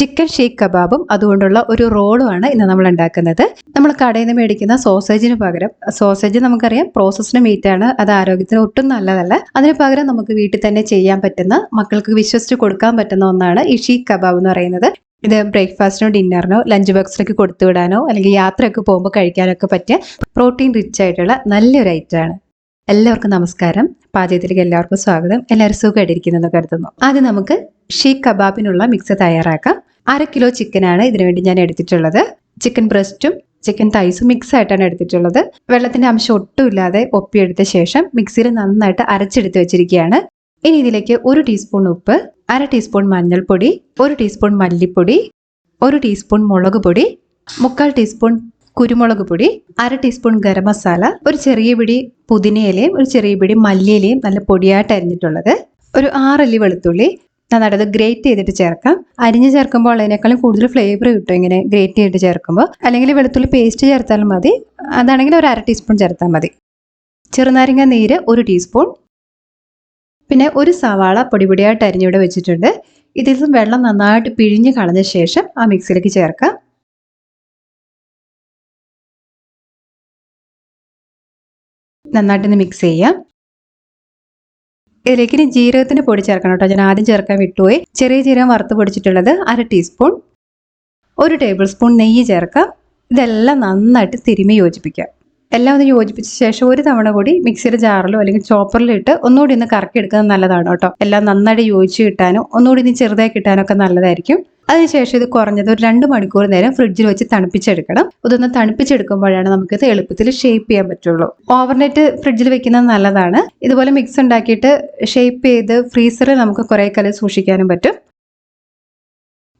Chicken chic കബാബും അതുകൊണ്ടുള്ള ഒരു റോളുമാണ് ഇന്ന് നമ്മൾ ഉണ്ടാക്കുന്നത്. നമ്മൾ കടയിൽ നിന്ന് മേടിക്കുന്ന സോസേജിന് പകരം സോസേജ് നമുക്കറിയാം പ്രോസസ്ഡ് മീറ്റ് ആണ് അത് ആരോഗ്യത്തിന് ഒട്ടും നല്ലതല്ല. അതിന് പകരം നമുക്ക് വീട്ടിൽ തന്നെ ചെയ്യാൻ പറ്റുന്ന മക്കൾക്ക് വിശ്വസിച്ച് കൊടുക്കാൻ പറ്റുന്ന ഒന്നാണ് ഈ ഷീക്ക് കബാബ് എന്ന് പറയുന്നത്. ഇത് ബ്രേക്ക്ഫാസ്റ്റിനോ ഡിന്നറിനോ ലഞ്ച് ബോക്സിലേക്ക് കൊടുത്തു വിടാനോ അല്ലെങ്കിൽ യാത്രയൊക്കെ പോകുമ്പോൾ കഴിക്കാനൊക്കെ പറ്റിയ പ്രോട്ടീൻ റിച്ച് ആയിട്ടുള്ള നല്ലൊരു ഐറ്റമാണ് എല്ലാവർക്കും നമസ്കാരം. പാചകത്തിലേക്ക് എല്ലാവർക്കും സ്വാഗതം. എല്ലാവരും സുഖമായിട്ടിരിക്കുന്നെന്ന് കരുതുന്നു. ആദ്യം നമുക്ക് ഷീക്ക് കബാബിനുള്ള മിക്സ് തയ്യാറാക്കാം. അര കിലോ ചിക്കനാണ് ഇതിനു വേണ്ടി ഞാൻ എടുത്തിട്ടുള്ളത്. ചിക്കൻ ബ്രസ്റ്റും ചിക്കൻ തൈസും മിക്സ് ആയിട്ടാണ് എടുത്തിട്ടുള്ളത്. വെള്ളത്തിന്റെ അംശം ഒട്ടും ഇല്ലാതെ ഒപ്പിയെടുത്ത ശേഷം മിക്സിയിൽ നന്നായിട്ട് അരച്ചെടുത്ത് വെച്ചിരിക്കുകയാണ്. ഇനി ഇതിലേക്ക് ഒരു ടീസ്പൂൺ ഉപ്പ് അര ടീസ്പൂൺ മഞ്ഞൾപ്പൊടി ഒരു ടീസ്പൂൺ മല്ലിപ്പൊടി ഒരു ടീസ്പൂൺ മുളക് പൊടി മുക്കാൽ ടീസ്പൂൺ കുരുമുളക് പൊടി അര ടീസ്പൂൺ ഗരം മസാല ഒരു ചെറിയ പിടി പുതിനയിലയും ഒരു ചെറിയ പിടി മല്ലിയിലയും നല്ല പൊടിയായിട്ട് അരിഞ്ഞിട്ടുള്ളത് ഒരു ആറല്ലി വെളുത്തുള്ളി നന്നായിട്ട് ഗ്രേറ്റ് ചെയ്തിട്ട് ചേർക്കാം. അരിഞ്ഞ് ചേർക്കുമ്പോൾ അതിനേക്കാളും കൂടുതൽ ഫ്ലേവർ കിട്ടും ഇങ്ങനെ ഗ്രേറ്റ് ചെയ്തിട്ട് ചേർക്കുമ്പോൾ. അല്ലെങ്കിൽ വെളുത്തുള്ളി പേസ്റ്റ് ചേർത്താലും മതി. അതാണെങ്കിൽ ഒരു അര ടീസ്പൂൺ ചേർത്താൽ മതി. ചെറുനാരങ്ങ നീര് ഒരു ടീസ്പൂൺ പിന്നെ ഒരു സവാള പൊടിപൊടിയായിട്ട് അരിഞ്ഞിവിടെ വെച്ചിട്ടുണ്ട്. ഇതിൽ നിന്നും വെള്ളം നന്നായിട്ട് പിഴിഞ്ഞ് കളഞ്ഞ ശേഷം ആ മിക്സിയിലേക്ക് ചേർക്കാം. നന്നായിട്ടൊന്ന് മിക്സ് ചെയ്യാം. ഇതിലേക്ക് ഇനി ജീരകത്തിന് പൊടി ചേർക്കണം കേട്ടോ. ഞാൻ ആദ്യം ചേർക്കാൻ വിട്ടുപോയി. ചെറിയ ജീരകം വറുത്ത് പൊടിച്ചിട്ടുള്ളത് അര ടീസ്പൂൺ ഒരു ടേബിൾ സ്പൂൺ നെയ്യ് ചേർക്കാം. ഇതെല്ലാം നന്നായിട്ട് തിരുമി യോജിപ്പിക്കാം എല്ലാം ഒന്ന് യോജിപ്പിച്ച ശേഷം ഒരു തവണ കൂടി മിക്സിയുടെ ജാറിലോ അല്ലെങ്കിൽ ചോപ്പറിലോ ഇട്ട് ഒന്നുകൂടി ഒന്ന് കറക്കി എടുക്കുന്നത് നല്ലതാണ് കേട്ടോ. എല്ലാം നന്നായിട്ട് യോജിച്ച് കിട്ടാനും ഒന്നുകൂടി ഒന്ന് ചെറുതായി കിട്ടാനും ഒക്കെ നല്ലതായിരിക്കും. അതിനുശേഷം ഇത് കുറഞ്ഞത് ഒരു രണ്ട് മണിക്കൂർ നേരം ഫ്രിഡ്ജിൽ വെച്ച് തണുപ്പിച്ചെടുക്കണം. ഇതൊന്ന് തണുപ്പിച്ചെടുക്കുമ്പോഴാണ് നമുക്ക് ഇത് എളുപ്പത്തിൽ ഷേപ്പ് ചെയ്യാൻ പറ്റുള്ളൂ. ഓവർനൈറ്റ് ഫ്രിഡ്ജിൽ വെക്കുന്നത് നല്ലതാണ്. ഇതുപോലെ മിക്സ് ഉണ്ടാക്കിയിട്ട് ഷേപ്പ് ചെയ്ത് ഫ്രീസറിൽ നമുക്ക് കുറേ കാലം സൂക്ഷിക്കാനും പറ്റും.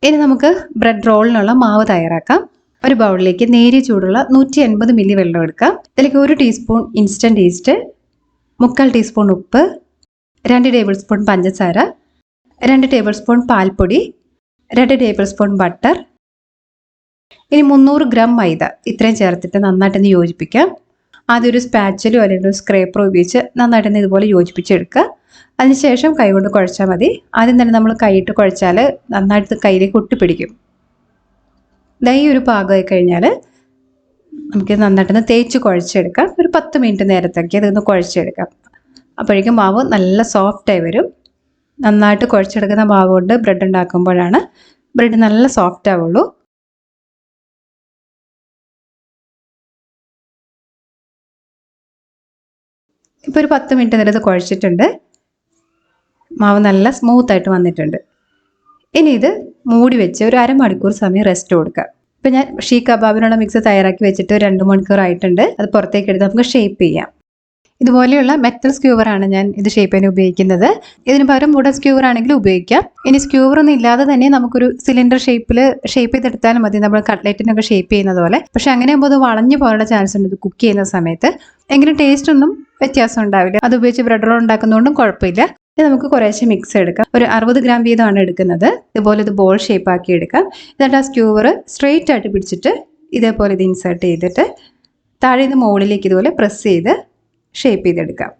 ഇനി നമുക്ക് ബ്രെഡ് റോളിനുള്ള മാവ് തയ്യാറാക്കാം. ഒരു ബൗളിലേക്ക് നേരിയ ചൂടുള്ള നൂറ്റി എൺപത് മില്ലി വെള്ളം എടുക്കാം. ഇതിലേക്ക് ഒരു ടീസ്പൂൺ ഇൻസ്റ്റന്റ് ഈസ്റ്റ് മുക്കാൽ ടീസ്പൂൺ ഉപ്പ് രണ്ട് ടേബിൾ സ്പൂൺ പഞ്ചസാര രണ്ട് ടേബിൾ സ്പൂൺ പാൽപ്പൊടി രണ്ട് ടേബിൾ സ്പൂൺ ബട്ടർ ഇനി മുന്നൂറ് ഗ്രാം മൈദ. ഇത്രയും ചേർത്തിട്ട് നന്നായിട്ടൊന്ന് യോജിപ്പിക്കാം. ആദ്യം ഒരു സ്പാച്ചിലോ അല്ലെങ്കിൽ ഒരു സ്ക്രേപ്പറോ ഉപയോഗിച്ച് നന്നായിട്ടൊന്ന് ഇതുപോലെ യോജിപ്പിച്ചെടുക്കുക. അതിനുശേഷം കൈകൊണ്ട് കുഴച്ചാൽ മതി. ആദ്യം തന്നെ നമ്മൾ കൈയിട്ട് കുഴച്ചാൽ നന്നായിട്ട് കയ്യിലേക്ക് ഒട്ടിപ്പിടിക്കും. ദൈ ഒരു പാകമായി കഴിഞ്ഞാൽ നമുക്ക് നന്നായിട്ടൊന്ന് തേച്ച് കുഴച്ചെടുക്കാം. ഒരു പത്ത് മിനിറ്റ് നേരത്തേക്ക് അതൊന്ന് കുഴച്ചെടുക്കാം. അപ്പോഴേക്കും മാവ് നല്ല സോഫ്റ്റായി വരും. നന്നായിട്ട് കുഴച്ചെടുക്കുന്ന മാവ് കൊണ്ട് ബ്രെഡ് ഉണ്ടാക്കുമ്പോഴാണ് ബ്രെഡ് നല്ല സോഫ്റ്റ് ആവുള്ളൂ. ഇപ്പോൾ ഒരു പത്ത് മിനിറ്റ് നേരം ഇത് കുഴച്ചിട്ടുണ്ട്. മാവ് നല്ല സ്മൂത്തായിട്ട് വന്നിട്ടുണ്ട്. ഇനി ഇത് മൂടി വെച്ച് ഒരു അരമണിക്കൂർ സമയം റെസ്റ്റ് കൊടുക്കുക. ഇപ്പം ഞാൻ ഷീ കബാബിനുള്ള മിക്സ് തയ്യാറാക്കി വെച്ചിട്ട് രണ്ട് മണിക്കൂർ ആയിട്ടുണ്ട്. അത് പുറത്തേക്ക് എടുത്ത് നമുക്ക് ഷേപ്പ് ചെയ്യാം. ഇതുപോലെയുള്ള മെറ്റൽ സ്ക്യൂവറാണ് ഞാൻ ഇത് ഷേപ്പ് ചെയ്യാൻ ഉപയോഗിക്കുന്നത്. ഇതിന് പകരം വുഡൻ സ്ക്യൂവർ ആണെങ്കിലും ഉപയോഗിക്കാം. ഇനി സ്ക്യൂവർ ഒന്നും ഇല്ലാതെ തന്നെ നമുക്കൊരു സിലിണ്ടർ ഷേപ്പിൽ ഷേപ്പ് ചെയ്തെടുത്താലും മതി. നമ്മൾ കട്ട്ലറ്റിനൊക്കെ ഷേപ്പ് ചെയ്യുന്നത് പോലെ. പക്ഷെ അങ്ങനെ ആകുമ്പോൾ അത് വളഞ്ഞു പോകാനുള്ള ചാൻസ് ഉണ്ട് ഇത് കുക്ക് ചെയ്യുന്ന സമയത്ത്. എങ്കിലും ടേസ്റ്റ് ഒന്നും വ്യത്യാസം ഉണ്ടാവില്ല. അത് ഉപയോഗിച്ച് ബ്രെഡ് റോൾ ഉണ്ടാക്കുന്നതുകൊണ്ടും കുഴപ്പമില്ല. ഇത് നമുക്ക് കുറേശ്ശെ മിക്സ് എടുക്കാം. ഒരു അറുപത് ഗ്രാം വീതമാണ് എടുക്കുന്നത്. ഇതുപോലെ ഇത് ബോൾ ഷേപ്പ് ആക്കി എടുക്കാം. എന്നിട്ട് ആ സ്ക്യൂവർ സ്ട്രെയിറ്റ് ആയിട്ട് പിടിച്ചിട്ട് ഇതേപോലെ ഇത് ഇൻസേർട്ട് ചെയ്തിട്ട് താഴെ നിന്ന് മുകളിലേക്ക് ഇതുപോലെ പ്രസ് ചെയ്ത് ഷേപ്പ് ചെയ്തെടുക്കാം.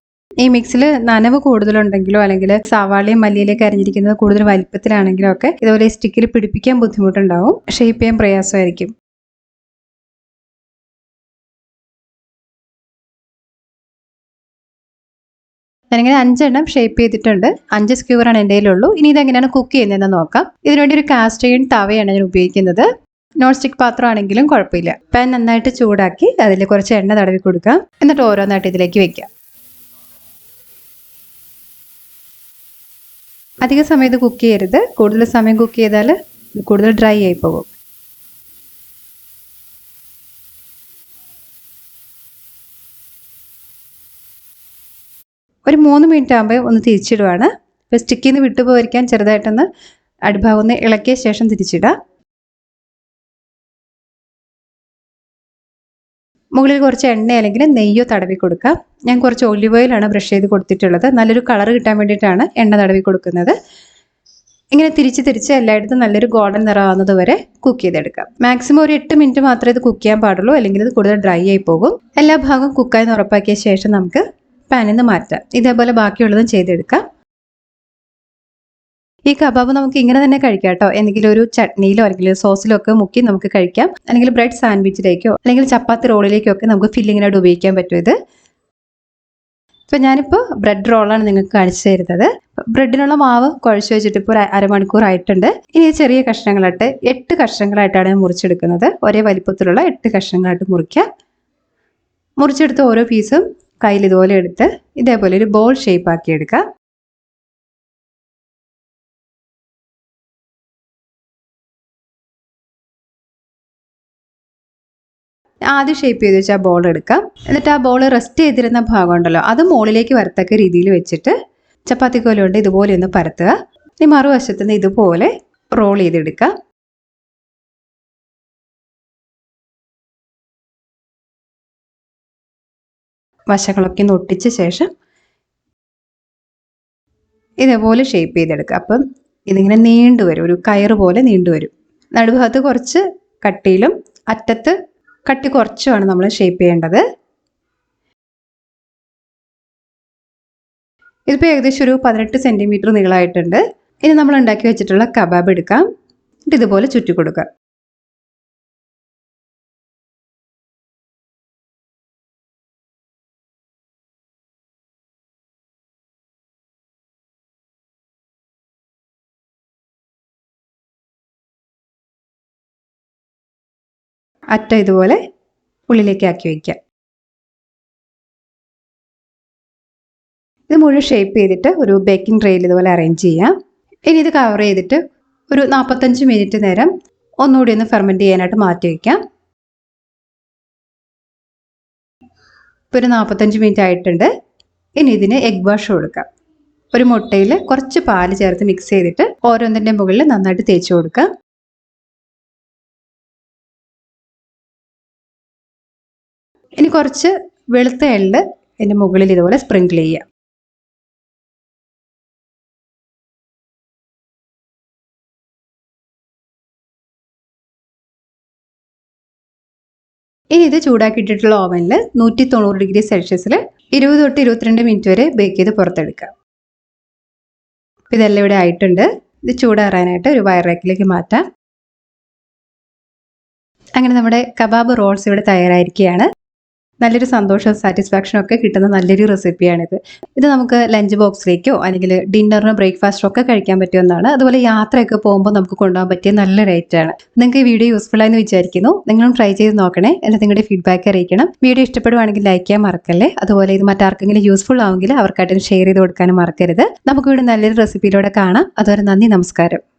ഈ മിക്സിൽ നനവ് കൂടുതലുണ്ടെങ്കിലോ അല്ലെങ്കിൽ സവാളയും മല്ലിയിലേക്ക് അരിഞ്ഞിരിക്കുന്നത് കൂടുതൽ വലിപ്പത്തിലാണെങ്കിലോ ഒക്കെ ഇതുപോലെ സ്റ്റിക്കിൽ പിടിപ്പിക്കാൻ ബുദ്ധിമുട്ടുണ്ടാവും. ഷേപ്പ് ചെയ്യാൻ പ്രയാസമായിരിക്കും. ഞാനിങ്ങനെ അഞ്ചെണ്ണം ഷേപ്പ് ചെയ്തിട്ടുണ്ട്. അഞ്ച് സ്ക്യൂറാണ് എന്റെ കയ്യിലുള്ളൂ. ഇനി ഇതെങ്ങനെയാണ് കുക്ക് ചെയ്യുന്നതെന്ന് നോക്കാം. ഇതിനുവേണ്ടി ഒരു കാസ്റ്റ് അയൺ തവയാണ് ഞാൻ ഉപയോഗിക്കുന്നത്. നോൺ സ്റ്റിക്ക് പാത്രമാണെങ്കിലും കുഴപ്പമില്ല. പാൻ നന്നായിട്ട് ചൂടാക്കി അതിൽ കുറച്ച് എണ്ണ തടവി കൊടുക്കാം. എന്നിട്ട് ഓരോന്നായിട്ട് ഇതിലേക്ക് വെക്കാം. അധിക സമയം ഇത് കുക്ക് ചെയ്യരുത്. കൂടുതൽ സമയം കുക്ക് ചെയ്താൽ കൂടുതൽ ഡ്രൈ ആയി പോകും. ഒരു മൂന്ന് മിനിറ്റ് ആകുമ്പോൾ ഒന്ന് തിരിച്ചിടുവാണ്. ഇപ്പോൾ സ്റ്റിക്കിൽ നിന്ന് വിട്ടുപോയിരിക്കാൻ ചെറുതായിട്ടൊന്ന് അടിഭാഗം ഒന്ന് ഇളക്കിയ ശേഷം തിരിച്ചിടുക മുകളിൽ കുറച്ച് എണ്ണ അല്ലെങ്കിൽ നെയ്യോ തടവി കൊടുക്കാം. ഞാൻ കുറച്ച് ഒലിവ് ഓയിലാണ് ബ്രഷ് ചെയ്ത് കൊടുത്തിട്ടുള്ളത്. നല്ലൊരു കളർ കിട്ടാൻ വേണ്ടിയിട്ടാണ് എണ്ണ തടവി കൊടുക്കുന്നത്. ഇങ്ങനെ തിരിച്ച് തിരിച്ച് എല്ലായിടത്തും നല്ലൊരു ഗോൾഡൻ നിറമാകുന്നത് വരെ കുക്ക് ചെയ്തെടുക്കാം. മാക്സിമം ഒരു എട്ട് മിനിറ്റ് മാത്രമേ ഇത് കുക്ക് ചെയ്യാൻ പാടുള്ളൂ. അല്ലെങ്കിൽ ഇത് കൂടുതൽ ഡ്രൈ ആയി പോകും. എല്ലാ ഭാഗവും കുക്കായെന്ന് ഉറപ്പാക്കിയ ശേഷം നമുക്ക് പാനിൽ നിന്ന് മാറ്റാം. ഇതേപോലെ ബാക്കിയുള്ളതും ചെയ്തെടുക്കാം. ഈ കബാബ് നമുക്ക് ഇങ്ങനെ തന്നെ കഴിക്കാം കേട്ടോ എന്തെങ്കിലും ഒരു ചട്നിയിലോ അല്ലെങ്കിൽ സോസിലോ ഒക്കെ മുക്കി നമുക്ക് കഴിക്കാം. അല്ലെങ്കിൽ ബ്രെഡ് സാൻഡ്വിച്ചിലേക്കോ അല്ലെങ്കിൽ ചപ്പാത്തി റോളിലേക്കോ ഒക്കെ നമുക്ക് ഫില്ലിങ്ങിനായിട്ട് ഉപയോഗിക്കാൻ പറ്റും ഇത്. ഇപ്പം ഞാനിപ്പോൾ ബ്രെഡ് റോളാണ് നിങ്ങൾക്ക് കാണിച്ചു തരുന്നത്. ബ്രെഡിനുള്ള മാവ് കുഴച്ച് വെച്ചിട്ട് ഇപ്പോൾ ഒരു അരമണിക്കൂർ ആയിട്ടുണ്ട്. ഇനി ചെറിയ കഷ്ണങ്ങളായിട്ട് എട്ട് കഷ്ണങ്ങളായിട്ടാണ് മുറിച്ചെടുക്കുന്നത്. ഒരേ വലിപ്പത്തിലുള്ള എട്ട് കഷ്ണങ്ങളായിട്ട് മുറിക്കുക മുറിച്ചെടുത്ത ഓരോ പീസും കയ്യിൽ ഇതുപോലെ എടുത്ത് ഇതേപോലെ ഒരു ബോൾ ഷേപ്പ് ആക്കി എടുക്കുക ആദ്യം ഷേപ്പ് ചെയ്ത് വെച്ച് ആ ബോൾ എടുക്കാം. എന്നിട്ട് ആ ബോൾ റെസ്റ്റ് ചെയ്തിരുന്ന ഭാഗം ഉണ്ടല്ലോ അത് മുകളിലേക്ക് വരത്തക്ക രീതിയിൽ വെച്ചിട്ട് ചപ്പാത്തി കോല കൊണ്ട് ഇതുപോലെ ഒന്ന് പരത്തുക. ഇനി മറുവശത്ത് നിന്ന് ഇതുപോലെ റോൾ ചെയ്തെടുക്കുക വശങ്ങളൊക്കെ ഒന്ന് ഒട്ടിച്ച ശേഷം ഇതേപോലെ ഷേപ്പ് ചെയ്തെടുക്കുക. അപ്പം ഇതിങ്ങനെ നീണ്ടു വരും. ഒരു കയറ് പോലെ നീണ്ടു വരും. നടുഭാഗത്ത് കുറച്ച് കട്ടിയിലും അറ്റത്ത് കട്ടി കുറച്ചുമാണ് നമ്മൾ ഷേപ്പ് ചെയ്യേണ്ടത്. ഇതിപ്പോൾ ഏകദേശം ഒരു പതിനെട്ട് സെന്റിമീറ്റർ നീളമായിട്ടുണ്ട്. ഇനി നമ്മൾ ഉണ്ടാക്കി വെച്ചിട്ടുള്ള കബാബ് എടുക്കാം. എന്നിട്ട് ഇതുപോലെ ചുറ്റി കൊടുക്കുക. അറ്റം ഇതുപോലെ ഉള്ളിലേക്ക് ആക്കി വയ്ക്കുക. ഇത് മുഴുവൻ ഷേപ്പ് ചെയ്തിട്ട് ഒരു ബേക്കിംഗ് ട്രെയിൽ ഇതുപോലെ അറേഞ്ച് ചെയ്യാം. ഇനി ഇത് കവർ ചെയ്തിട്ട് ഒരു നാൽപ്പത്തഞ്ച് മിനിറ്റ് നേരം ഒന്നുകൂടി ഒന്ന് ഫെർമെന്റ് ചെയ്യാനായിട്ട് മാറ്റി വയ്ക്കാം. ഇപ്പോൾ ഒരു നാൽപ്പത്തഞ്ച് മിനിറ്റ് ആയിട്ടുണ്ട്. ഇനി ഇതിന് എഗ് വാഷ് കൊടുക്കാം. ഒരു മുട്ടയിൽ കുറച്ച് പാൽ ചേർത്ത് മിക്സ് ചെയ്തിട്ട് ഓരോന്നിന്റെ മുകളിൽ നന്നായിട്ട് തേച്ച് കൊടുക്കാം. ഇനി കുറച്ച് വെളുത്ത എള്ള് ഇതിന്റെ മുകളിൽ ഇതുപോലെ സ്പ്രിങ്കിൾ ചെയ്യുക. ഇനി ഇത് ചൂടാക്കിയിട്ടിട്ടുള്ള ഓവനിൽ നൂറ്റി തൊണ്ണൂറ് ഡിഗ്രി സെൽഷ്യസിൽ ഇരുപത് തൊട്ട് ഇരുപത്തിരണ്ട് മിനിറ്റ് വരെ ബേക്ക് ചെയ്ത് പുറത്തെടുക്കുക. ഇതെല്ലാം ഇവിടെ ആയിട്ടുണ്ട്. ഇത് ചൂടാറാനായിട്ട് ഒരു വയർ റാക്കിലേക്ക് മാറ്റാം. അങ്ങനെ നമ്മുടെ കബാബ് റോൾസ് ഇവിടെ തയ്യാറായിരിക്കുകയാണ്. നല്ലൊരു സന്തോഷവും സാറ്റിസ്ഫാക്ഷനും ഒക്കെ കിട്ടുന്ന നല്ലൊരു റെസിപ്പിയാണിത് ഇത് നമുക്ക് ലഞ്ച് ബോക്സിലേക്കോ അല്ലെങ്കിൽ ഡിന്നറിനോ ബ്രേക്ക്ഫാസ്റ്റോ ഒക്കെ കഴിക്കാൻ പറ്റുമെന്നാണ് അതുപോലെ യാത്രയൊക്കെ പോകുമ്പോൾ നമുക്ക് കൊണ്ടുപോകാൻ പറ്റിയ നല്ല റേറ്റ് ആണ്. നിങ്ങൾക്ക് ഈ വീഡിയോ യൂസ്ഫുൾ ആയെന്ന് വിചാരിക്കുന്നു. നിങ്ങളും ട്രൈ ചെയ്ത് നോക്കണേ. എന്നിട്ട് നിങ്ങളുടെ ഫീഡ്ബാക്ക് അറിയിക്കണം. വീഡിയോ ഇഷ്ടപ്പെടുവാണെങ്കിൽ ലൈക്ക് ചെയ്യാൻ മറക്കല്ലേ? അതുപോലെ ഇത് മറ്റാർക്കെങ്കിലും യൂസ്ഫുൾ ആവുമെങ്കിൽ അവർക്കായിട്ടും ഷെയർ ചെയ്ത് കൊടുക്കാനും മറക്കരുത്. നമുക്ക് ഇവിടെ നല്ലൊരു റെസിപ്പിയിലൂടെ കാണാം. അതുവരെ നന്ദി നമസ്കാരം.